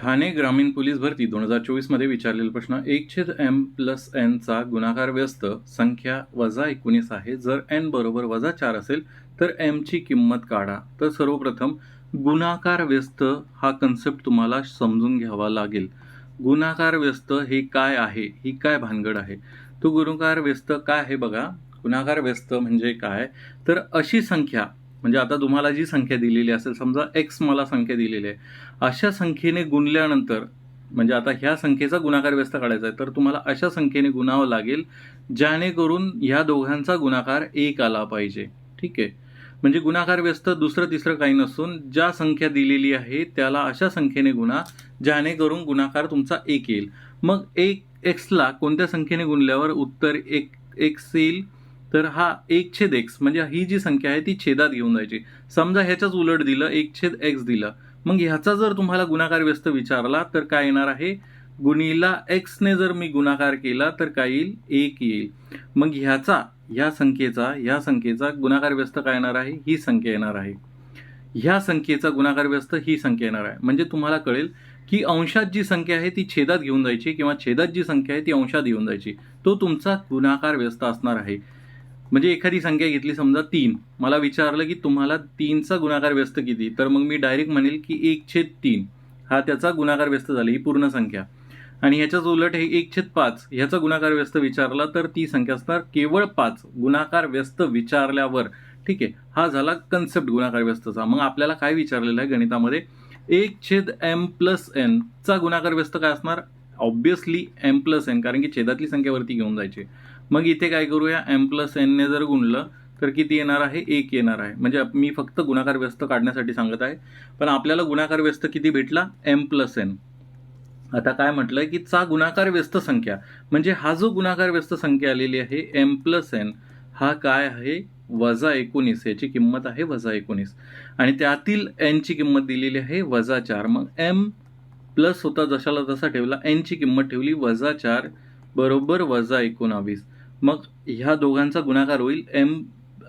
ठाणे ग्रामीण पोलीस भरती दोन हजार चोवीसमध्ये विचारलेला प्रश्न एक छेद एम प्लस एनचा गुणाकार व्यस्त संख्या वजा एकोणीस आहे. जर एन बरोबर वजा चार असेल तर एमची किंमत काढा. तर सर्वप्रथम गुणाकार व्यस्त हा कन्सेप्ट तुम्हाला समजून घ्यावा लागेल. गुणाकार व्यस्त हे काय आहे? ही काय भानगड आहे? तो गुणाकार व्यस्त काय आहे बघा. गुणाकार व्यस्त म्हणजे काय? तर अशी संख्या म्हणजे आता तुम्हाला जी संख्या दिलेली असेल समजा एक्स मला संख्या दिलेली आहे अशा संख्येने गुणल्यानंतर म्हणजे आता ह्या संख्येचा गुणाकार व्यस्त काढायचा आहे तर तुम्हाला अशा संख्येने गुणावं लागेल ज्यानेकरून ह्या दोघांचा गुणाकार एक आला पाहिजे. ठीक आहे? म्हणजे गुणाकार व्यस्त दुसरं तिसरं काही नसून ज्या संख्या दिलेली आहे त्याला अशा संख्येने गुणा ज्यानेकरून गुणाकार तुमचा एक येईल. मग एक एक्सला कोणत्या संख्येने गुणल्यावर उत्तर एक एक्स येईल? तर हा एक छेद एक्स म्हणजे ही जी संख्या आहे ती छेदात घेऊन जायची. समजा ह्याच्याच उलट दिलं एक छेद एक्स दिलं. मग ह्याचा जर तुम्हाला गुणाकार व्यस्त विचारला तर काय येणार आहे? गुणीला एक्सने जर मी गुणाकार केला तर काय येईल? एक येईल. मग ह्याचा ह्या संख्येचा ह्या संख्येचा गुणाकार व्यस्त काय येणार आहे? ही संख्या येणार आहे. ह्या संख्येचा गुणाकार व्यस्त ही संख्या येणार आहे. म्हणजे तुम्हाला कळेल की अंशात जी संख्या आहे ती छेदात घेऊन जायची किंवा छेदात जी संख्या आहे ती अंशात घेऊन जायची. तो तुमचा गुणाकार व्यस्त असणार आहे. म्हणजे एखादी संख्या घेतली समजा तीन. मला विचारलं की तुम्हाला तीनचा गुणाकार व्यस्त किती? तर मग मी डायरेक्ट म्हणेल की एक छेद तीन. हा त्याचा गुणाकार व्यस्त झाला ही पूर्ण संख्या. आणि ह्याच्याच उलट हे एक छेद पाच ह्याचा गुणाकार व्यस्त विचारला तर ती संख्या असणार केवळ पाच. गुणाकार व्यस्त विचारल्यावर ठीक आहे हा झाला कन्सेप्ट गुणाकार व्यस्तचा. मग आपल्याला काय विचारलेलं आहे गणितामध्ये? एक छेद एम प्लस एन चा गुणाकार व्यस्त काय असणार? ऑब्विसली एम प्लस एन कारण की छेदातली संख्या वरती घेऊन जायची. मग इथे काय करूया? एम प्लस एनने जर गुणलं तर किती येणार आहे? एक येणार आहे. म्हणजे मी फक्त गुणाकार व्यस्त काढण्यासाठी सांगत आहे. पण आपल्याला गुणाकार व्यस्त किती भेटला? एम प्लस एन आता काय म्हटलं आहे की चा गुणाकार व्यस्त संख्या म्हणजे हा जो गुणाकार व्यस्त संख्या आलेली आहे एम प्लस एन हा काय आहे? वजा एकोणीस. याची किंमत आहे वजा एकोणीस. आणि त्यातील एनची किंमत दिलेली आहे वजा चार. मग एम प्लस होता जशाला तसा ठेवला. एनची किंमत ठेवली वजा चार बरोबर वजा एकोणावीस. मग ह्या दोघांचा गुणाकार होईल एम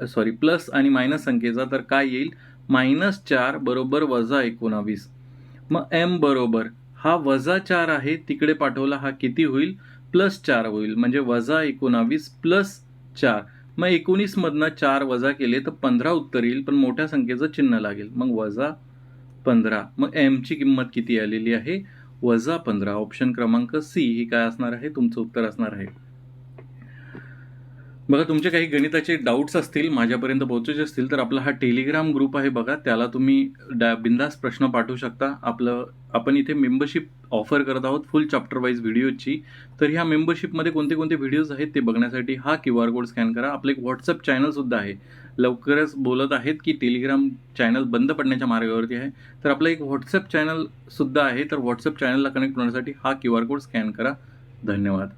सॉरी प्लस आणि मायनस संख्येचा. तर काय येईल? मायनस चार बरोबर वजा एकोणावीस. मग एम बरोबर हा वजा चार आहे तिकडे पाठवला हा किती होईल? प्लस चार होईल म्हणजे वजा एकोणावीस प्लस चार. मग एकोणीसमधनं चार वजा केले तर पंधरा उत्तर येईल पण मोठ्या संख्येचं चिन्ह लागेल. मग वजा पंधरा. मग एमची किंमत किती आलेली आहे? वजा पंधरा. ऑप्शन क्रमांक सी ही काय असणार आहे? तुमचं उत्तर असणार आहे. बघा तुमचे काही गणिताचे डाऊट्स असतील माझ्यापर्यंत पोहोचायचे असतील तर आपला हा टेलिग्राम ग्रुप आहे बघा. त्याला तुम्ही डा बिंदास प्रश्न पाठवू शकता. आपलं आपण इथे मेंबरशिप ऑफर करत आहोत फुल चॅप्टर वाईज व्हिडिओची तर ह्या मेंबरशिपमध्ये कोणते कोणते व्हिडिओज आहेत ते बघण्यासाठी हा क्यू आर कोड स्कॅन करा. आपलं एक व्हॉट्सअप चॅनलसुद्धा आहे. लवकरच बोलत आहेत की टेलिग्राम चॅनल बंद पडण्याच्या मार्गावरती आहे. तर आपलं एक व्हॉट्सअप चॅनलसुद्धा आहे. तर व्हॉट्सअप चॅनलला कनेक्ट होण्यासाठी हा क्यू आर कोड स्कॅन करा. धन्यवाद.